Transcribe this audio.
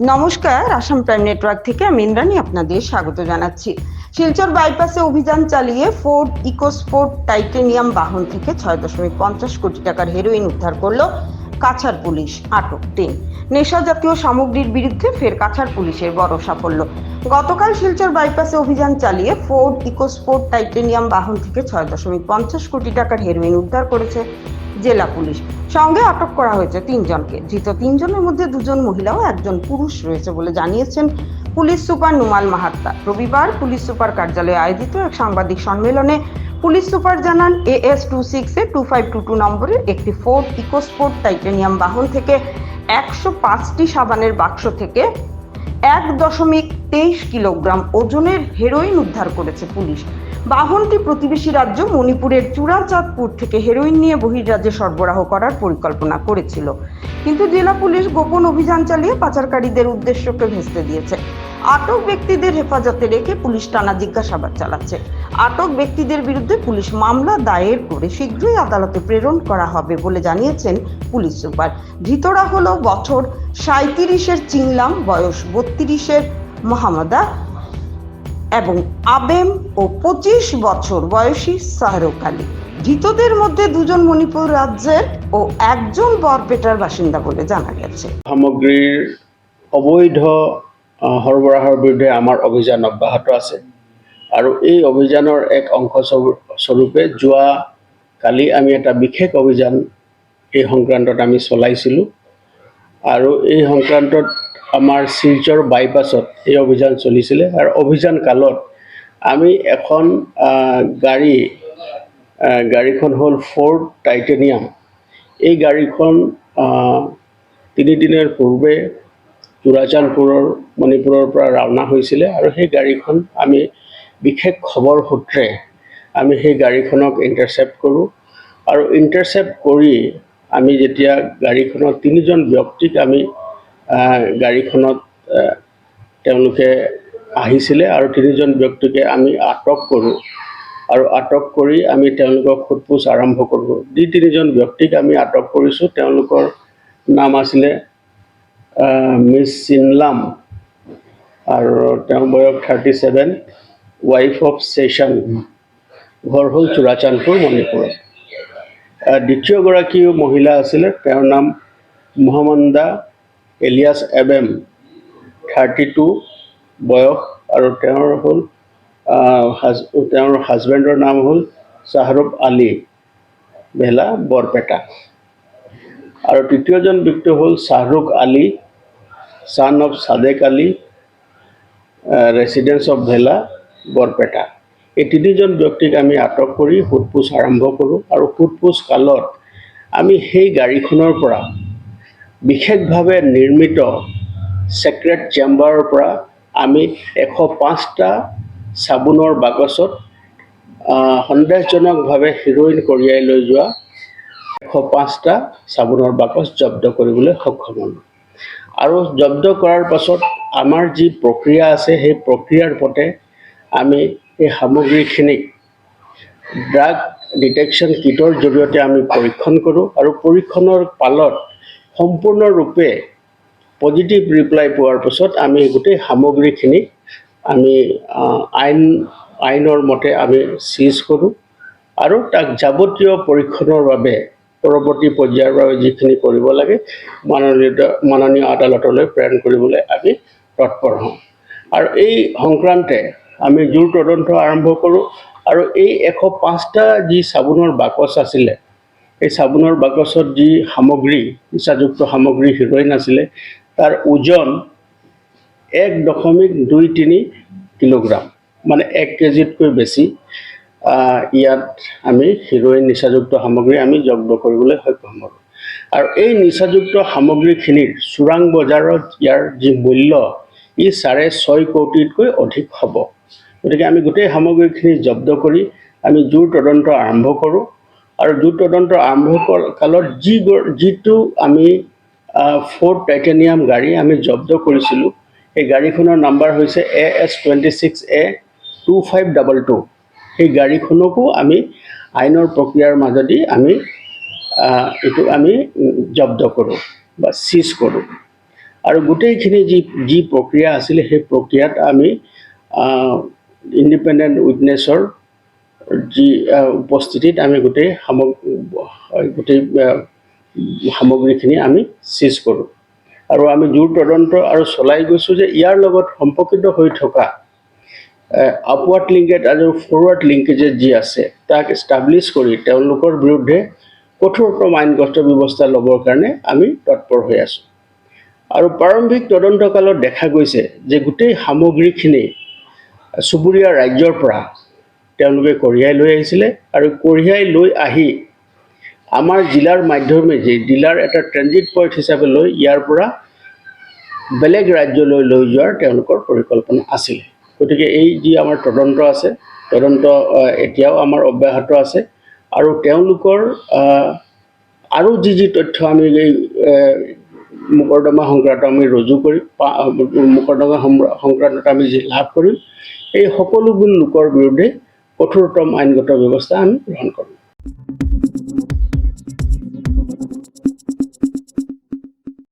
নমস্কার, Assam prime network থেকে আমি ইন্দ্রাণী আপনাদের স্বাগত জানাচ্ছি। শিলচর বাইপাসে অভিযান চালিয়ে ফোর্ড ইকোস্পোর্ট টাইটেনিয়াম বাহন থেকে ছয় দশমিক পঞ্চাশ কোটি টাকার হেরোইন উদ্ধার করল কাছাড় পুলিশ আটক তিন। নেশা জাতীয় সামগ্রীর বিরুদ্ধে ফের কাছাড় পুলিশের বড় সাফল্য। গতকাল শিলচর বাইপাসে অভিযান চালিয়ে ফোর্ড ইকোস্পোর্ট টাইটেনিয়াম বাহন থেকে ছয় দশমিক পঞ্চাশ কোটি টাকার হেরোইন উদ্ধার করেছে জেলা পুলিশ। সঙ্গে আটক করা হয়েছে তিনজনকে। ধৃত তিনজনের মধ্যে দুজন মহিলা ও একজন পুরুষ রয়েছে বলে জানিয়েছেন পুলিশ সুপার নুমাল মাহাত্তা। রবিবার পুলিশ সুপার কার্যালয়ে আয়োজিত এক সাংবাদিক সম্মেলনে পুলিশ সুপার জানান, এএস টু সিক্সে টু ফাইভ টু টু নম্বরের একটি ফোর্ড, ইকোস্পোর্ট, টাইটেনিয়াম বাহন থেকে একশো পাঁচটি সাবানের বাক্স থেকে এক দশমিক তেইশ কিলোগ্রাম ওজনের হেরোইন উদ্ধার করেছে পুলিশ। বাহনটি প্রতিবেশী রাজ্য মণিপুরের চূড়াচাঁদপুর থেকে হেরোইন নিয়ে বহির্রাজ্যে সরবরাহ করার পরিকল্পনা করেছিল। কিন্তু জেলা পুলিশ গোপন অভিযান চালিয়ে পাচারকারীদের উদ্দেশ্যকে ভেস্তে দিয়েছে। আটক ব্যক্তিদের হেফাজতে রেখে পুলিশ টানা জিজ্ঞাসাবাদ চালাচ্ছে। আটক ব্যক্তিদের বিরুদ্ধে পুলিশ মামলা দায়ের করে শীঘ্রই আদালতে প্রেরণ করা হবে বলে জানিয়েছেন পুলিশ সুপার। ধৃতরা হল বছর সাঁত্রিশের চিংলাম, বয়স বত্রিশের মহামদা এবং আবেম ও পঁচিশ বছর বয়সী শাহরুখ আলী। ধৃতদের মধ্যে দুজন মণিপুর ৰাজ্যের ও একজন বরপেটার বাসিন্দা বলে জানা গেছে। সামগ্ৰীৰ অবৈধ আহ, সৰবৰাহৰ বিৰুদ্ধে আমাৰ অভিযান অব্যাহত আছে। আৰু এই অভিযানৰ এক অংশ স্বৰূ- স্বৰূপে যোৱা কালি আমি এটা বিশেষ অভিযান এই সংক্ৰান্তত আমি চলাইছিলোঁ। আৰু এই সংক্ৰান্তত আমাৰ শিলচৰ বাইপাছত এই অভিযান চলিছিলে আৰু অভিযান কালত আমি এখন গাড়ী গাড়ীখন হ'ল ফ'ৰ্ড টাইটেনিয়াম এই গাড়ীখন তিনিদিনৰ পূৰ্বে চূড়াচান্দপুৰৰ মণিপুৰৰ পৰা ৰাওনা হৈছিলে আৰু সেই গাড়ীখন আমি, বিশেষ খবৰ সূত্ৰে আমি সেই গাড়ীখনক ইণ্টাৰচেপ্ট কৰোঁ আৰু ইণ্টাৰচেপ্ট কৰি আমি যেতিয়া গাড়ীখনত তিনিজন ব্যক্তিক আমি গাড়ীখনত তেওঁলোকে আহিছিলে আৰু তিনিজন ব্যক্তিকে আমি আটক কৰোঁ। আৰু আটক কৰি আমি তেওঁলোকক সোধপোছ আৰম্ভ কৰোঁ। যি তিনিজন ব্যক্তিক আমি আটক কৰিছোঁ। তেওঁলোকৰ নাম আছিলে মিছ চিনলাম আৰু তেওঁৰ বয়স থাৰ্টি ছেভেন ৱাইফ অফ ছেশ্যন ঘৰ হ'ল চূড়াচান্দপুৰ মণিপুৰত। দ্বিতীয়গৰাকী মহিলা আছিলে। তেওঁৰ নাম মহম্মদা এলিয়াছ এবেম থাৰ্টি টু বয়স আৰু তেওঁৰ হ'ল তেওঁৰ হাজবেণ্ডৰ নাম হ'ল শ্বাহৰুখ আলী ভেলা বৰপেটা। আৰু তৃতীয়জন ব্যক্তি হ'ল Shahrukh Ali son of Sadek Ali residence of Bhela Barpeta. এই তিনিজন ব্যক্তিক আমি আটক কৰি সোধপোছ আৰম্ভ কৰোঁ আৰু সোধপোছ কালত আমি সেই গাড়ীখনৰ পৰা বিশেষভাৱে নিৰ্মিত ছেক্ৰেট চেম্বাৰৰ পৰা আমি এশ পাঁচটা চাবোনৰ বাকচত সন্দেহজনকভাৱে হিৰ'ইন কঢ়িয়াই লৈ যোৱা এশ পাঁচটা চাবোনৰ বাকচ জব্দ কৰিবলৈ সক্ষম হ'লোঁ। আৰু জব্দ কৰাৰ পাছত আমাৰ যি প্ৰক্ৰিয়া আছে, সেই প্ৰক্ৰিয়াৰ পথে আমি এই সামগ্ৰীখিনিক ড্ৰাগ ডিটেকশ্যন কিটৰ জৰিয়তে আমি পৰীক্ষণ কৰোঁ আৰু পৰীক্ষণৰ পালত সম্পূৰ্ণৰূপে পজিটিভ ৰিপ্লাই পোৱাৰ পাছত আমি গোটেই সামগ্ৰীখিনি আমি আইন, আইনৰ মতে আমি চিজ কৰোঁ। আৰু তাক যাৱতীয় পৰীক্ষণৰ বাবে পৰৱৰ্তী পৰ্যায়ৰ বাবে যিখিনি কৰিব লাগে মাননীয় মাননীয় আদালতলৈ প্ৰেৰণ কৰিবলৈ আমি তৎপৰ হওঁ। আৰু এই সংক্ৰান্তে আমি জোৰ তদন্ত আৰম্ভ কৰোঁ। আৰু এই এশ পাঁচটা যি চাবোনৰ বাকচ আছিলে এই চাবোনৰ বাকচত যি সামগ্ৰী নিচাযুক্ত সামগ্ৰী হিৰ'ইন আছিলে, তাৰ ওজন এক দশমিক দুই তিনি কিলোগ্ৰাম মানে এক কেজিতকৈ বেছি। ইয়াত আমি হিৰ'ইন নিচাযুক্ত সামগ্ৰী আমি জব্দ কৰিবলৈ সক্ষম হ'লোঁ। আৰু এই নিচাযুক্ত সামগ্ৰীখিনিৰ চোৰাং বজাৰত ইয়াৰ যি মূল্য, ই চাৰে ছয় কোটিতকৈ অধিক হ'ব। গতিকে আমি গোটেই সামগ্ৰীখিনি জব্দ কৰি আমি জোৰ তদন্ত আৰম্ভ কৰোঁ। আৰু জোৰ তদন্ত আৰম্ভ কালত যি যিটো আমি ফ'ৰ্ড টাইটেনিয়াম গাড়ী আমি জব্দ কৰিছিলোঁ, সেই গাড়ীখনৰ নাম্বাৰ হৈছে A S twenty six A two five double two সেই গাড়ীখনকো আমি আইনৰ প্ৰক্ৰিয়াৰ মাজেদি আমি এইটো আমি জব্দ কৰোঁ বা চিজ কৰোঁ। আৰু গোটেইখিনি যি যি প্ৰক্ৰিয়া আছিলে, সেই প্ৰক্ৰিয়াত আমি ইণ্ডিপেণ্ডেণ্ট উইটনেছৰ যি উপস্থিতিত আমি গোটেই সামগ গোটেই সামগ্ৰীখিনি আমি চিজ কৰোঁ। আৰু আমি জোৰ তদন্ত আৰু চলাই গৈছোঁ যে ইয়াৰ লগত সম্পৰ্কিত হৈ থকা আপৱাৰ্ড লিংকেজ আৰু ফৰৱাৰ্ড লিংকেজেছ যি আছে, তাক এষ্টাব্লিছ কৰি তেওঁলোকৰ বিৰুদ্ধে কঠোৰতম আইনগত ব্যৱস্থা ল'বৰ কাৰণে আমি তৎপৰ হৈ আছোঁ। আৰু প্ৰাৰম্ভিক তদন্তকালত দেখা গৈছে যে গোটেই সামগ্ৰীখিনি চুবুৰীয়া ৰাজ্যৰ পৰা তেওঁলোকে কঢ়িয়াই লৈ আহিছিলে আৰু কঢ়িয়াই লৈ আহি আমাৰ জিলাৰ মাধ্যমেদি জিলাৰ এটা ট্ৰেনজিট পইণ্ট হিচাপে লৈ ইয়াৰ পৰা বেলেগ ৰাজ্যলৈ লৈ যোৱাৰ তেওঁলোকৰ পৰিকল্পনা আছিলে। গতিকে এই যি আমাৰ তদন্ত আছে, তদন্ত এতিয়াও আমাৰ অব্যাহত আছে আৰু তেওঁলোকৰ আৰু যি যি তথ্য আমি এই মোকৰ্দমা সংক্ৰান্ত আমি ৰুজু কৰি, পা- মোকৰ্দমা সংক্ৰান্তত আমি যি লাভ কৰিম, এই সকলোবোৰ লোকৰ বিৰুদ্ধে কঠোরতম আইনগত ব্যবস্থা আমি গ্রহণ করব।